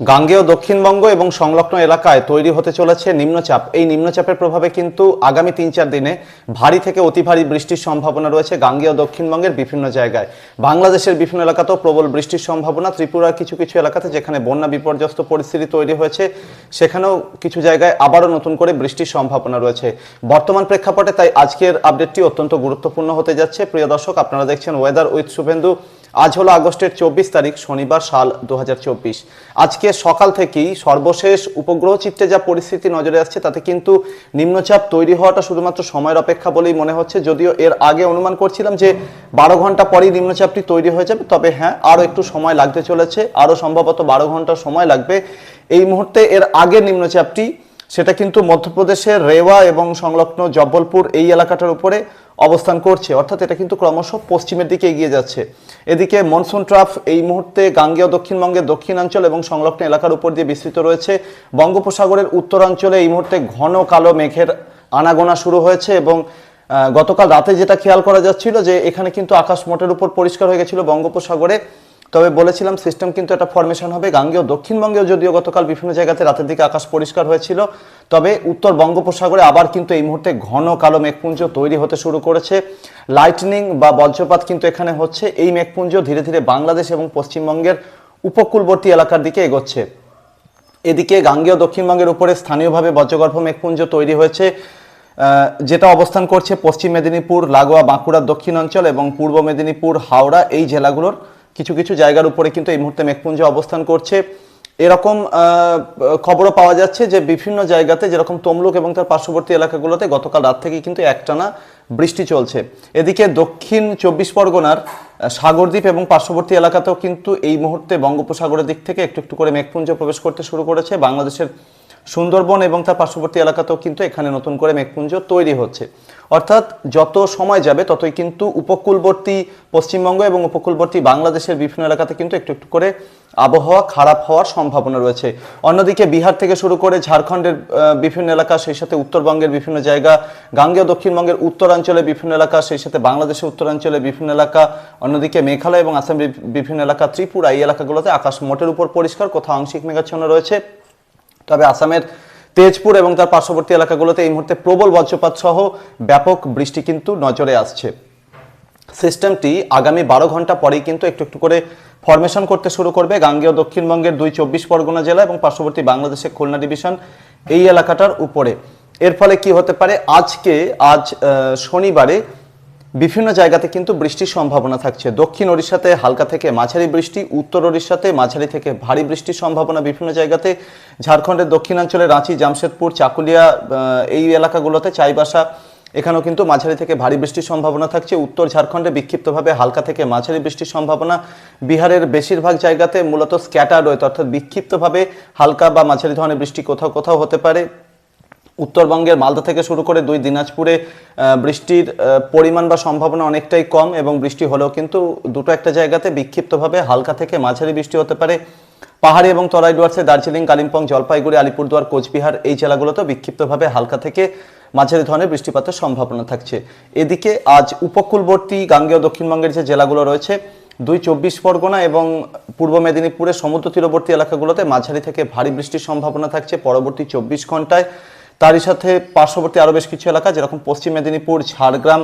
গাঙ্গেয় দক্ষিণবঙ্গ এবং সংলগ্ন এলাকায় তৈরি হতে চলেছে নিম্নচাপ। এই নিম্নচাপের প্রভাবে কিন্তু আগামী তিন চার দিনে ভারী থেকে অতি ভারী বৃষ্টির সম্ভাবনা রয়েছে গাঙ্গেয় দক্ষিণবঙ্গের বিভিন্ন জায়গায়। বাংলাদেশের বিভিন্ন এলাকাতেও প্রবল বৃষ্টির সম্ভাবনা। ত্রিপুরার কিছু কিছু এলাকাতে যেখানে বন্যা বিপর্যস্ত পরিস্থিতি তৈরি হয়েছে, সেখানেও কিছু জায়গায় আবারও নতুন করে বৃষ্টির সম্ভাবনা রয়েছে। বর্তমান প্রেক্ষাপটে তাই আজকের আপডেটটি অত্যন্ত গুরুত্বপূর্ণ হতে যাচ্ছে। প্রিয় দর্শক, আপনারা দেখছেন ওয়েদার উইথ শুভেন্দু। আজ হলো আগস্টের চব্বিশ তারিখ, শনিবার সাল দু হাজার চব্বিশ। আজকে সকাল থেকেই সর্বশেষ উপগ্রহ চিত্রে যা পরিস্থিতি নজরে আসছে, তাতে কিন্তু নিম্নচাপ তৈরি হওয়াটা শুধুমাত্র সময়ের অপেক্ষা বলেই মনে হচ্ছে। যদিও এর আগে অনুমান করছিলাম যে বারো ঘণ্টা পরেই নিম্নচাপটি তৈরি হয়ে যাবে, তবে হ্যাঁ আরও একটু সময় লাগতে চলেছে। আরও সম্ভবত বারো ঘণ্টা সময় লাগবে। এই মুহূর্তে এর আগের নিম্নচাপটি সেটা কিন্তু মধ্যপ্রদেশের রেওয়া এবং সংলগ্ন জব্বলপুর এই এলাকাটার উপরে অবস্থান করছে। অর্থাৎ এটা কিন্তু ক্রমশ পশ্চিমের দিকে এগিয়ে যাচ্ছে। এদিকে মনসুন ট্রাফ এই মুহূর্তে গাঙ্গেয় দক্ষিণবঙ্গের দক্ষিণাঞ্চল এবং সংলগ্ন এলাকার উপর দিয়ে বিস্তৃত রয়েছে। বঙ্গোপসাগরের উত্তরাঞ্চলে এই মুহূর্তে ঘন কালো মেঘের আনাগোনা শুরু হয়েছে এবং গতকাল রাতে যেটা খেয়াল করা যাচ্ছিল যে এখানে কিন্তু আকাশ মোটের উপর পরিষ্কার হয়ে গেছিল বঙ্গোপসাগরে। তবে বলেছিলাম সিস্টেম কিন্তু একটা ফরমেশন হবে গাঙ্গেয়, দক্ষিণবঙ্গেও যদিও গতকাল বিভিন্ন জায়গাতে রাতের দিকে আকাশ পরিষ্কার হয়েছিল, তবে উত্তর বঙ্গোপসাগরে আবার কিন্তু এই মুহূর্তে ঘন কালো মেঘপুঞ্জ তৈরি হতে শুরু করেছে। লাইটনিং বা বজ্রপাত কিন্তু এখানে হচ্ছে, এই মেঘপুঞ্জ ধীরে ধীরে বাংলাদেশ এবং পশ্চিমবঙ্গের উপকূলবর্তী এলাকার দিকে এগোচ্ছে। এদিকে গাঙ্গেয়, দক্ষিণবঙ্গের উপরে স্থানীয়ভাবে বজ্রগর্ভ মেঘপুঞ্জ তৈরি হয়েছে যেটা অবস্থান করছে পশ্চিম মেদিনীপুর, লাগোয়া, বাঁকুড়ার দক্ষিণাঞ্চল এবং পূর্ব মেদিনীপুর, হাওড়া, এই জেলাগুলোর কিছু কিছু জায়গার উপরে কিন্তু এই মুহূর্তে মেঘপুঞ্জ অবস্থান করছে। এরকম খবরও পাওয়া যাচ্ছে যে বিভিন্ন জায়গাতে যেরকম তমলুক এবং তার পার্শ্ববর্তী এলাকাগুলোতে গতকাল রাত থেকে কিন্তু একটানা বৃষ্টি চলছে। এদিকে দক্ষিণ চব্বিশ পরগনার সাগরদ্বীপ এবং পার্শ্ববর্তী এলাকাতেও কিন্তু এই মুহূর্তে বঙ্গোপসাগরের দিক থেকে একটু একটু করে মেঘপুঞ্জ প্রবেশ করতে শুরু করেছে। বাংলাদেশের সুন্দরবন এবং তার পার্শ্ববর্তী এলাকাতেও কিন্তু এখানে নতুন করে মেঘপুঞ্জ তৈরি হচ্ছে। অর্থাৎ যত সময় যাবে, ততই কিন্তু উপকূলবর্তী পশ্চিমবঙ্গ এবং উপকূলবর্তী বাংলাদেশের বিভিন্ন এলাকাতে কিন্তু একটু একটু করে আবহাওয়া খারাপ হওয়ার সম্ভাবনা রয়েছে। অন্যদিকে বিহার থেকে শুরু করে ঝাড়খণ্ডের বিভিন্ন এলাকা, সেই সাথে উত্তরবঙ্গের বিভিন্ন জায়গা, গাঙ্গেয় দক্ষিণবঙ্গের উত্তরাঞ্চলে বিভিন্ন এলাকা, সেই সাথে বাংলাদেশের উত্তরাঞ্চলে বিভিন্ন এলাকা, অন্যদিকে মেঘালয় এবং আসাম বিভিন্ন এলাকা, ত্রিপুরা, এই এলাকাগুলোতে আকাশ মোটের উপর পরিষ্কার, কোথাও আংশিক মেঘাচ্ছন্ন রয়েছে। তবে আসামের তেজপুর এবং তার পার্শ্ববর্তী এলাকাগুলোতে এই মুহূর্তে প্রবল বজ্রপাত সহ ব্যাপক বৃষ্টি কিন্তু নজরে আসছে। সিস্টেমটি আগামী বারো ঘণ্টা পরেই কিন্তু একটু একটু করে ফরমেশন করতে শুরু করবে। গাঙ্গেয় দক্ষিণবঙ্গের দুই চব্বিশ পরগনা জেলা এবং পার্শ্ববর্তী বাংলাদেশের খুলনা ডিভিশন এই এলাকাটার উপরে। এর ফলে কি হতে পারে? আজকে, আজ শনিবারে বিভিন্ন জায়গাতে কিন্তু বৃষ্টির সম্ভাবনা থাকছে। দক্ষিণ ওড়িশাতে হালকা থেকে মাঝারি বৃষ্টি, উত্তর ওড়িশাতে মাঝারি থেকে ভারী বৃষ্টির সম্ভাবনা বিভিন্ন জায়গাতে। ঝাড়খণ্ডের দক্ষিণাঞ্চলে রাঁচি, জামশেদপুর, চাকুলিয়া এই এলাকাগুলোতে চাইবাসা, এখানেও কিন্তু মাঝারি থেকে ভারী বৃষ্টির সম্ভাবনা থাকছে। উত্তর ঝাড়খণ্ডে বিক্ষিপ্তভাবে হালকা থেকে মাঝারি বৃষ্টির সম্ভাবনা। বিহারের বেশিরভাগ জায়গাতে মূলত স্ক্যাটার রয়েছে অর্থাৎ বিক্ষিপ্তভাবে হালকা বা মাঝারি ধরনের বৃষ্টি কোথাও কোথাও হতে পারে। উত্তরবঙ্গের মালদা থেকে শুরু করে দুই দিনাজপুরে বৃষ্টির পরিমাণ বা সম্ভাবনা অনেকটাই কম এবং বৃষ্টি হলেও কিন্তু দুটো একটা জায়গাতে বিক্ষিপ্তভাবে হালকা থেকে মাঝারি বৃষ্টি হতে পারে। পাহাড়ি এবং তরাই ডুয়ার্সে দার্জিলিং, কালিম্পং, জলপাইগুড়ি, আলিপুরদুয়ার, কোচবিহার এই জেলাগুলোতেও বিক্ষিপ্তভাবে হালকা থেকে মাঝারি ধরনের বৃষ্টিপাতের সম্ভাবনা থাকছে। এদিকে আজ উপকূলবর্তী গাঙ্গেয় দক্ষিণবঙ্গের যে জেলাগুলো রয়েছে, দুই চব্বিশ পরগনা এবং পূর্ব মেদিনীপুরের সমুদ্র তীরবর্তী এলাকাগুলোতে মাঝারি থেকে ভারী বৃষ্টির সম্ভাবনা থাকছে। পরবর্তী চব্বিশ ঘন্টায় তারই সাথে পার্শ্ববর্তী আরও বেশ কিছু এলাকা, যেরকম পশ্চিম মেদিনীপুর, ঝাড়গ্রাম,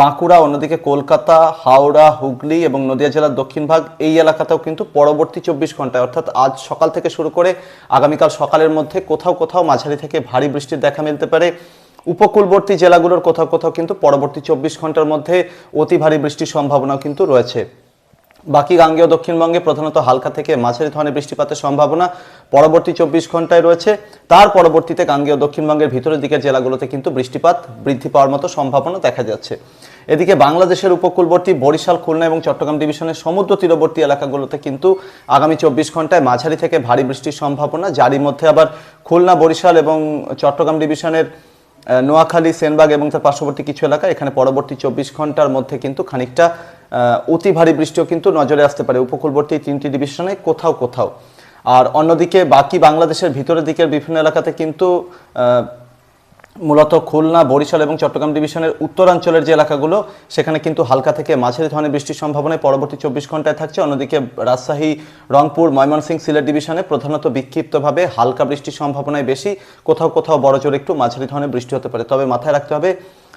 বাঁকুড়া, অন্যদিকে কলকাতা, হাওড়া, হুগলি এবং নদিয়া জেলার দক্ষিণ ভাগ, এই এলাকাতেও কিন্তু পরবর্তী চব্বিশ ঘন্টায়, অর্থাৎ আজ সকাল থেকে শুরু করে আগামীকাল সকালের মধ্যে কোথাও কোথাও মাঝারি থেকে ভারী বৃষ্টির দেখা মিলতে পারে। উপকূলবর্তী জেলাগুলোর কোথাও কোথাও কিন্তু পরবর্তী চব্বিশ ঘণ্টার মধ্যে অতি ভারী বৃষ্টির সম্ভাবনাও কিন্তু রয়েছে। বাকি গাঙ্গেয় দক্ষিণবঙ্গে প্রধানত হালকা থেকে মাঝারি ধরনের বৃষ্টিপাতের সম্ভাবনা পরবর্তী চব্বিশ ঘন্টায় রয়েছে। তার পরবর্তীতে গাঙ্গেয় দক্ষিণবঙ্গের ভিতরের দিকের জেলাগুলোতে কিন্তু বৃষ্টিপাত বৃদ্ধি পাওয়ার মতো সম্ভাবনা দেখা যাচ্ছে। এদিকে বাংলাদেশের উপকূলবর্তী বরিশাল, খুলনা এবং চট্টগ্রাম ডিভিশনের সমুদ্র তীরবর্তী এলাকাগুলোতে কিন্তু আগামী চব্বিশ ঘন্টায় মাঝারি থেকে ভারী বৃষ্টির সম্ভাবনা। যারই মধ্যে আবার খুলনা, বরিশাল এবং চট্টগ্রাম ডিভিশনের নোয়াখালী, সেনবাগ এবং তার পার্শ্ববর্তী কিছু এলাকা এখানে পরবর্তী চব্বিশ ঘণ্টার মধ্যে কিন্তু খানিকটা অতি ভারী বৃষ্টিও কিন্তু নজরে আসতে পারে উপকূলবর্তী তিনটি ডিভিশনে, কোথাও কোথাও। আর অন্যদিকে বাকি বাংলাদেশের ভিতরের দিকের বিভিন্ন এলাকাতে কিন্তু মূলত খুলনা, বরিশাল এবং চট্টগ্রাম ডিভিশনের উত্তরাঞ্চলের যে এলাকাগুলো, সেখানে কিন্তু হালকা থেকে মাঝারি ধরনের বৃষ্টির সম্ভাবনায় পরবর্তী চব্বিশ ঘন্টায় থাকছে। অন্যদিকে রাজশাহী, রংপুর, ময়মনসিংহ, সিলেট ডিভিশনে প্রধানত বিক্ষিপ্তভাবে হালকা বৃষ্টির সম্ভাবনায় বেশি। কোথাও কোথাও বড় জোরে একটু মাঝারি ধরনের বৃষ্টি হতে পারে। তবে মাথায় রাখতে হবে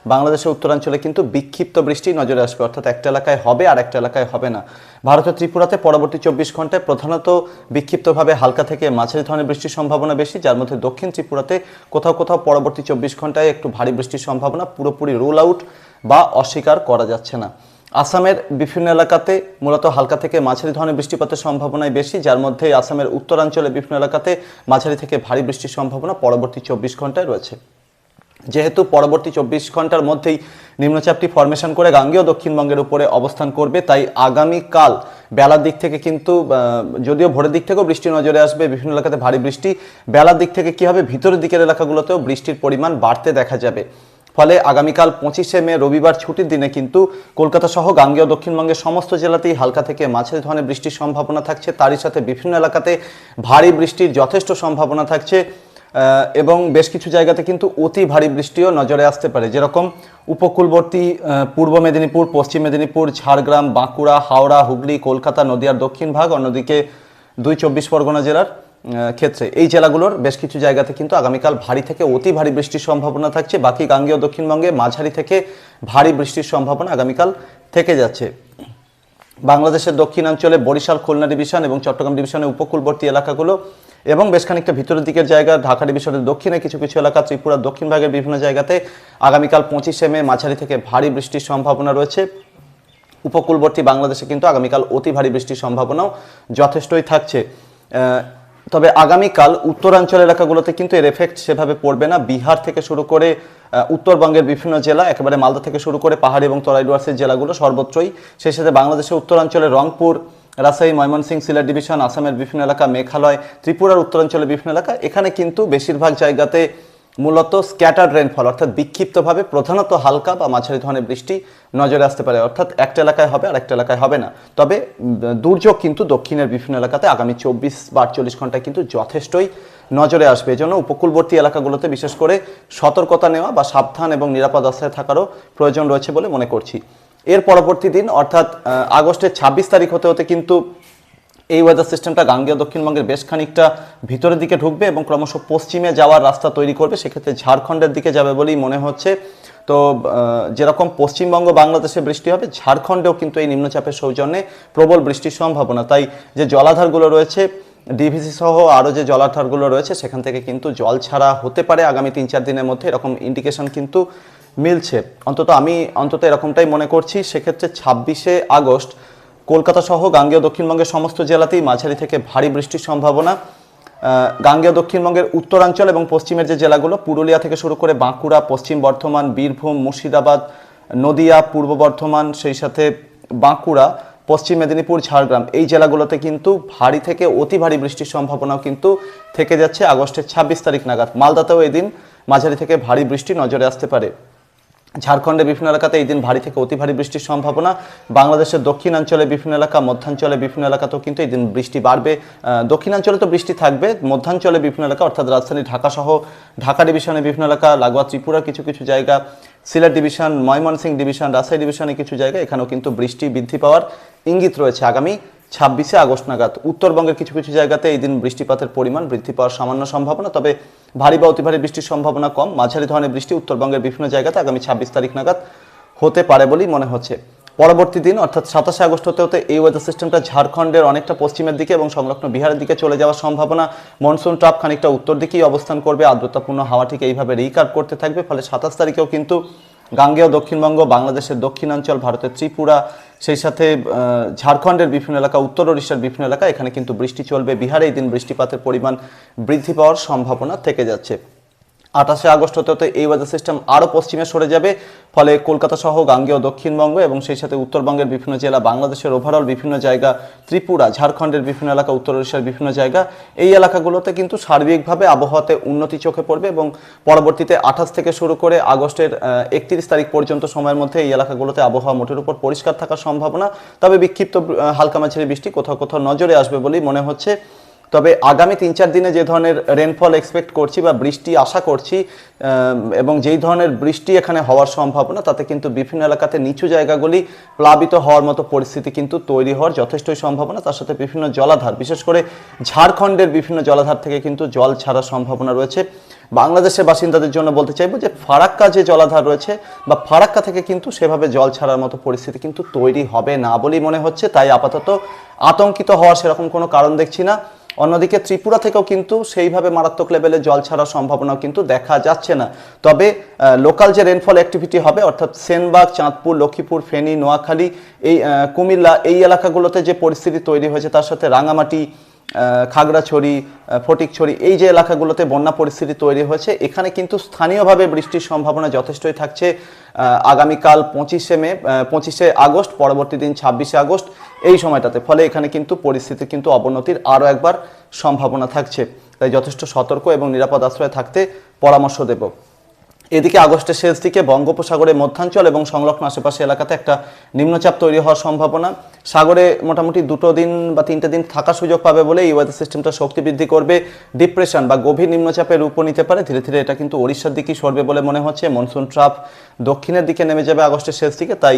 বাংলাদেশের উত্তরাঞ্চলে কিন্তু বিক্ষিপ্ত বৃষ্টি নজরে আসবে। অর্থাৎ একটা এলাকায় হবে আর একটা এলাকায় হবে না। ভারতের ত্রিপুরাতে পরবর্তী চব্বিশ ঘন্টায় প্রধানত বিক্ষিপ্তভাবে হালকা থেকে মাঝারি ধরনের বৃষ্টির সম্ভাবনা বেশি। যার মধ্যে দক্ষিণ ত্রিপুরাতে কোথাও কোথাও পরবর্তী চব্বিশ ঘন্টায় একটু ভারী বৃষ্টির সম্ভাবনা পুরোপুরি রুল আউট বা অস্বীকার করা যাচ্ছে না। আসামের বিভিন্ন এলাকাতে মূলত হালকা থেকে মাঝারি ধরনের বৃষ্টিপাতের সম্ভাবনাই বেশি, যার মধ্যে আসামের উত্তরাঞ্চলে বিভিন্ন এলাকাতে মাঝারি থেকে ভারী বৃষ্টির সম্ভাবনা পরবর্তী চব্বিশ ঘন্টায় রয়েছে। যেহেতু পরবর্তী চব্বিশ ঘণ্টার মধ্যেই নিম্নচাপটি ফরমেশন করে গাঙ্গেয় দক্ষিণবঙ্গের উপরে অবস্থান করবে, তাই আগামীকাল বেলার দিক থেকে কিন্তু যদিও ভোরের দিক থেকেও বৃষ্টি নজরে আসবে, বিভিন্ন এলাকাতে ভারী বৃষ্টি, বেলার দিক থেকে কি হবে, ভিতরের দিকের এলাকাগুলোতেও বৃষ্টির পরিমাণ বাড়তে দেখা যাবে। ফলে আগামীকাল পঁচিশে মে, রবিবার ছুটির দিনে কিন্তু কলকাতা সহ গাঙ্গেয় দক্ষিণবঙ্গের সমস্ত জেলাতেই হালকা থেকে মাঝারি ধরনের বৃষ্টির সম্ভাবনা থাকছে। তারই সাথে বিভিন্ন এলাকাতে ভারী বৃষ্টির যথেষ্ট সম্ভাবনা থাকছে। এবং বেশ কিছু জায়গাতে কিন্তু অতি ভারী বৃষ্টিও নজরে আসতে পারে। যেরকম উপকূলবর্তী পূর্ব মেদিনীপুর, পশ্চিম মেদিনীপুর, ঝাড়গ্রাম, বাঁকুড়া, হাওড়া, হুগলি, কলকাতা, নদিয়ার দক্ষিণ ভাগ, অন্যদিকে দুই চব্বিশ পরগনা জেলার ক্ষেত্রে। এই জেলাগুলোর বেশ কিছু জায়গাতে কিন্তু আগামীকাল ভারী থেকে অতি ভারী বৃষ্টির সম্ভাবনা থাকছে। বাকি গাঙ্গেয় দক্ষিণবঙ্গে মাঝারি থেকে ভারী বৃষ্টির সম্ভাবনা আগামীকাল থেকে যাচ্ছে। বাংলাদেশের দক্ষিণাঞ্চলে বরিশাল, খুলনা ডিভিশন এবং চট্টগ্রাম ডিভিশনের উপকূলবর্তী এলাকাগুলো এবং বেশ খানিকটা ভিতরের দিকের জায়গা, ঢাকা ডিভিশনের দক্ষিণে কিছু কিছু এলাকা ত্রিপুরার দক্ষিণ ভাগের বিভিন্ন জায়গাতে আগামীকাল পঁচিশে মে মাঝারি থেকে ভারী বৃষ্টির সম্ভাবনা রয়েছে। উপকূলবর্তী বাংলাদেশে কিন্তু আগামীকাল অতি ভারী বৃষ্টির সম্ভাবনাও যথেষ্টই থাকছে। তবে আগামীকাল উত্তরাঞ্চল এলাকাগুলোতে কিন্তু এর এফেক্ট সেভাবে পড়বে না। বিহার থেকে শুরু করে উত্তরবঙ্গের বিভিন্ন জেলা, একেবারে মালদা থেকে শুরু করে পাহাড়ি এবং তরাই ডুয়ার্সের জেলাগুলো সর্বত্রই। সেই সাথে বাংলাদেশের উত্তরাঞ্চলে রংপুর রাজশাহী, ময়মনসিংহ, সিলেট ডিভিশন, আসামের বিভিন্ন এলাকা, মেঘালয়, ত্রিপুরার উত্তরাঞ্চলের বিভিন্ন এলাকা, এখানে কিন্তু বেশিরভাগ জায়গাতে মূলত স্ক্যাটার্ড রেনফল, অর্থাৎ বিক্ষিপ্তভাবে প্রধানত হালকা বা মাঝারি ধরনের বৃষ্টি নজরে আসতে পারে, অর্থাৎ একটা এলাকায় হবে আর একটা এলাকায় হবে না। তবে দুর্যোগ কিন্তু দক্ষিণের বিভিন্ন এলাকাতে আগামী চব্বিশ বা আটচল্লিশ ঘন্টায় কিন্তু যথেষ্টই নজরে আসবে। এজন্য উপকূলবর্তী এলাকাগুলোতে বিশেষ করে সতর্কতা নেওয়া বা সাবধান এবং নিরাপদ আশ্রয়ে থাকারও প্রয়োজন রয়েছে বলে মনে করছি। এর পরবর্তী দিন, অর্থাৎ আগস্টের ছাব্বিশ তারিখ হতে হতে কিন্তু এই ওয়েদার সিস্টেমটা গাঙ্গেয় দক্ষিণবঙ্গের বেশ খানিকটা ভিতরের দিকে ঢুকবে এবং ক্রমশ পশ্চিমে যাওয়ার রাস্তা তৈরি করবে। সেক্ষেত্রে ঝাড়খণ্ডের দিকে যাবে বলেই মনে হচ্ছে। তো যেরকম পশ্চিমবঙ্গ বাংলাদেশে বৃষ্টি হবে, ঝাড়খণ্ডেও কিন্তু এই নিম্নচাপের সৌজন্যে প্রবল বৃষ্টির সম্ভাবনা। তাই যে জলাধারগুলো রয়েছে ডিভিসি সহ আরও যে জলাধারগুলো রয়েছে, সেখান থেকে কিন্তু জল ছাড়া হতে পারে আগামী তিন চার দিনের মধ্যে। এরকম ইন্ডিকেশন কিন্তু মিলছে। অন্তত আমি অন্তত এরকমটাই মনে করছি। সেক্ষেত্রে ছাব্বিশে আগস্ট কলকাতা সহ গাঙ্গেয় দক্ষিণবঙ্গের সমস্ত জেলাতেই মাঝারি থেকে ভারী বৃষ্টির সম্ভাবনা। গাঙ্গেয় দক্ষিণবঙ্গের উত্তরাঞ্চল এবং পশ্চিমের যে জেলাগুলো, পুরুলিয়া থেকে শুরু করে বাঁকুড়া, পশ্চিম বর্ধমান, বীরভূম, মুর্শিদাবাদ, নদিয়া, পূর্ব বর্ধমান, সেই সাথে বাঁকুড়া, পশ্চিম মেদিনীপুর, ঝাড়গ্রাম, এই জেলাগুলোতে কিন্তু ভারী থেকে অতি ভারী বৃষ্টির সম্ভাবনাও কিন্তু থেকে যাচ্ছে আগস্টের ছাব্বিশ তারিখ নাগাদ। মালদাতেও এদিন মাঝারি থেকে ভারী বৃষ্টি নজরে আসতে পারে। ঝাড়খণ্ডের বিভিন্ন এলাকাতে এই দিন ভারী থেকে অতি ভারী বৃষ্টির সম্ভাবনা। বাংলাদেশের দক্ষিণাঞ্চলে বিভিন্ন এলাকা, মধ্যাঞ্চলে বিভিন্ন এলাকাতেও কিন্তু এই দিন বৃষ্টি বাড়বে। দক্ষিণাঞ্চলে তো বৃষ্টি থাকবে, মধ্যাঞ্চলে বিভিন্ন এলাকা, অর্থাৎ রাজধানী ঢাকা সহ ঢাকা ডিভিশনের বিভিন্ন এলাকা, লাগোয়া ত্রিপুরার কিছু কিছু জায়গা, সিলেট ডিভিশন, ময়মনসিংহ ডিভিশন, রাজশাহী ডিভিশনের কিছু জায়গা এখানেও কিন্তু বৃষ্টি বৃদ্ধি পাওয়ার ইঙ্গিত রয়েছে আগামী ছাব্বিশে আগস্ট নাগাদ। উত্তরবঙ্গের কিছু কিছু জায়গাতে এই দিন বৃষ্টিপাতের পরিমাণ বৃদ্ধি পাওয়ার সামান্য সম্ভাবনা, তবে ভারী বা অতি ভারী বৃষ্টির সম্ভাবনা কম। মাঝারি ধরনের বৃষ্টি উত্তরবঙ্গের বিভিন্ন জায়গাতে আগামী ছাব্বিশ তারিখ নাগাদ হতে পারে বলেই মনে হচ্ছে। পরবর্তী দিন, অর্থাৎ সাতাশে আগস্ট হতে হতে এই ওয়েদার সিস্টেমটা ঝাড়খণ্ডের অনেকটা পশ্চিমের দিকে এবং সংলগ্ন বিহারের দিকে চলে যাওয়ার সম্ভাবনা মনসুন ট্রাপ খানিকটা উত্তর দিকেই অবস্থান করবে। আর্দ্রতাপূর্ণ হাওয়া ঠিক এইভাবে রিকার্ভ করতে থাকবে, ফলে সাতাশ তারিখেও কিন্তু গাঙ্গেয় দক্ষিণবঙ্গ, বাংলাদেশের দক্ষিণাঞ্চল, ভারতের ত্রিপুরা, সেই সাথে ঝাড়খণ্ডের বিভিন্ন এলাকা, উত্তর ওড়িশার বিভিন্ন এলাকা, এখানে কিন্তু বৃষ্টি চলবে। বিহারে এই দিন বৃষ্টিপাতের পরিমাণ বৃদ্ধি পাওয়ার সম্ভাবনা থেকে যাচ্ছে। আঠাশে আগস্ট হতে হতে এই ওয়েদার সিস্টেম আরও পশ্চিমে সরে যাবে, ফলে কলকাতা সহ গাঙ্গেয় দক্ষিণবঙ্গ এবং সেই সাথে উত্তরবঙ্গের বিভিন্ন জেলা, বাংলাদেশের ওভারঅল বিভিন্ন জায়গা, ত্রিপুরা, ঝাড়খণ্ডের বিভিন্ন এলাকা, উত্তর ওড়িশার বিভিন্ন জায়গা, এই এলাকাগুলোতে কিন্তু সার্বিকভাবে আবহাওয়াতে উন্নতি চোখে পড়বে এবং পরবর্তীতে আঠাশ থেকে শুরু করে আগস্টের একত্রিশ তারিখ পর্যন্ত সময়ের মধ্যে এই এলাকাগুলোতে আবহাওয়া মোটের উপর পরিষ্কার থাকার সম্ভাবনা। তবে বিক্ষিপ্ত হালকা মাঝারি বৃষ্টি কোথাও কোথাও নজরে আসবে বলেই মনে হচ্ছে। তবে আগামী তিন চার দিনে যে ধরনের রেনফল এক্সপেক্ট করছি বা বৃষ্টি আশা করছি এবং যেই ধরনের বৃষ্টি এখানে হওয়ার সম্ভাবনা, তাতে কিন্তু বিভিন্ন এলাকাতে নিচু জায়গাগুলি প্লাবিত হওয়ার মতো পরিস্থিতি কিন্তু তৈরি হওয়ার যথেষ্টই সম্ভাবনা। তার সাথে বিভিন্ন জলাধার, বিশেষ করে ঝাড়খণ্ডের বিভিন্ন জলাধার থেকে কিন্তু জল ছাড়ার সম্ভাবনা রয়েছে। বাংলাদেশের বাসিন্দাদের জন্য বলতে চাইব যে, ফারাক্কা যে জলাধার রয়েছে বা ফারাক্কা থেকে কিন্তু সেভাবে জল ছাড়ার মতো পরিস্থিতি কিন্তু তৈরি হবে না বলেই মনে হচ্ছে। তাই আপাতত আতঙ্কিত হওয়ার সেরকম কোনো কারণ দেখছি না। অন্যদিকে ত্রিপুরা থেকেও কিন্তু সেইভাবে মারাত্মক লেভেলে জল ছাড়ার সম্ভাবনা কিন্তু দেখা যাচ্ছে না। তবে লোকাল যে রেনফল অ্যাক্টিভিটি হবে, অর্থাৎ সেনবাগ, চাঁদপুর, লক্ষ্মীপুর, ফেনী, নোয়াখালী, এই কুমিল্লা, এই এলাকাগুলোতে যে পরিস্থিতি তৈরি হয়েছে, তার সাথে রাঙামাটি খাগড়াছড়ি ফটিকছড়ি, এই যে এলাকাগুলোতে বন্যা পরিস্থিতি তৈরি হয়েছে, এখানে কিন্তু স্থানীয়ভাবে বৃষ্টির সম্ভাবনা যথেষ্টই থাকছে। আগামীকাল পঁচিশে মে পঁচিশে আগস্ট, পরবর্তী দিন ছাব্বিশে আগস্ট এই সময়টাতে। ফলে এখানে কিন্তু পরিস্থিতি কিন্তু অবনতির আরও একবার সম্ভাবনা থাকছে। তাই যথেষ্ট সতর্ক এবং নিরাপদ আশ্রয়ে থাকতে পরামর্শ দেব। এদিকে আগস্টের শেষ দিকে বঙ্গোপসাগরের মধ্যাঞ্চল এবং সংলগ্ন আশেপাশে এলাকাতে একটা নিম্নচাপ তৈরি হওয়ার সম্ভাবনা। সাগরে মোটামুটি দুটো দিন বা তিনটে দিন থাকার সুযোগ পাবে বলে এই ওয়েদার সিস্টেমটা শক্তি বৃদ্ধি করবে। ডিপ্রেশন বা গভীর নিম্নচাপের রূপ নিতে পারে। ধীরে ধীরে এটা কিন্তু ওড়িশার দিকেই সরবে বলে মনে হচ্ছে। মনসুন ট্রাপ দক্ষিণের দিকে নেমে যাবে আগস্টের শেষ দিকে। তাই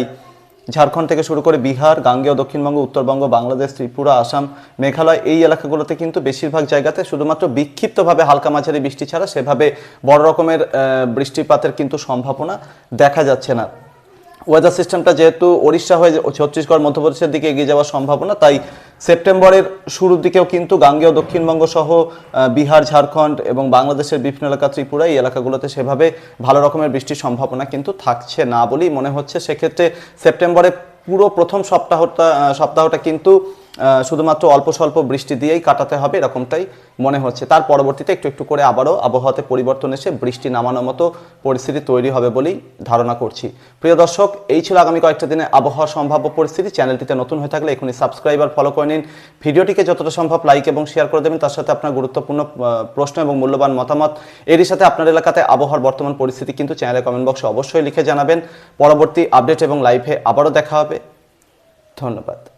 ঝাড়খণ্ড থেকে শুরু করে বিহার, গাঙ্গেয়, দক্ষিণবঙ্গ, উত্তরবঙ্গ, বাংলাদেশ, ত্রিপুরা, আসাম, মেঘালয় এই এলাকাগুলোতে কিন্তু বেশিরভাগ জায়গাতে শুধুমাত্র বিক্ষিপ্তভাবে হালকা মাঝারি বৃষ্টি ছাড়া সেভাবে বড় রকমের বৃষ্টিপাতের কিন্তু সম্ভাবনা দেখা যাচ্ছে না। ওয়েদার সিস্টেমটা যেহেতু ওড়িশা হয়ে ছত্তিশগড়, মধ্যপ্রদেশের দিকে এগিয়ে যাওয়ার সম্ভাবনা, তাই সেপ্টেম্বরের শুরুর দিকেও কিন্তু গাঙ্গেয় দক্ষিণবঙ্গ সহ বিহার, ঝাড়খণ্ড এবং বাংলাদেশের বিভিন্ন এলাকা, ত্রিপুরা এই এলাকাগুলোতে সেভাবে ভালো রকমের বৃষ্টির সম্ভাবনা কিন্তু থাকছে না বলেই মনে হচ্ছে। সেক্ষেত্রে সেপ্টেম্বরে পুরো প্রথম সপ্তাহটা সপ্তাহটা কিন্তু শুধুমাত্র অল্প স্বল্প বৃষ্টি দিয়েই কাটাতে হবে, এরকমটাই মনে হচ্ছে। তার পরবর্তীতে একটু একটু করে আবারও আবহাওয়াতে পরিবর্তন এসে বৃষ্টি নামানোর মতো পরিস্থিতি তৈরি হবে বলেই ধারণা করছি। প্রিয় দর্শক, এই ছিল আগামী কয়েকটা দিনে আবহাওয়ার সম্ভাব্য পরিস্থিতি। চ্যানেলটিতে নতুন হয়ে থাকলে এখনই সাবস্ক্রাইব আর ফলো করে নিন। ভিডিওটিকে যতটা সম্ভব লাইক এবং শেয়ার করে দেবেন, তার সাথে আপনার গুরুত্বপূর্ণ প্রশ্ন এবং মূল্যবান মতামত। এরই সাথে আপনার এলাকাতে আবহাওয়ার বর্তমান পরিস্থিতি কিন্তু চ্যানেলের কমেন্ট বক্সে অবশ্যই লিখে জানাবেন। পরবর্তী আপডেট এবং লাইভে আবারও দেখা হবে। ধন্যবাদ।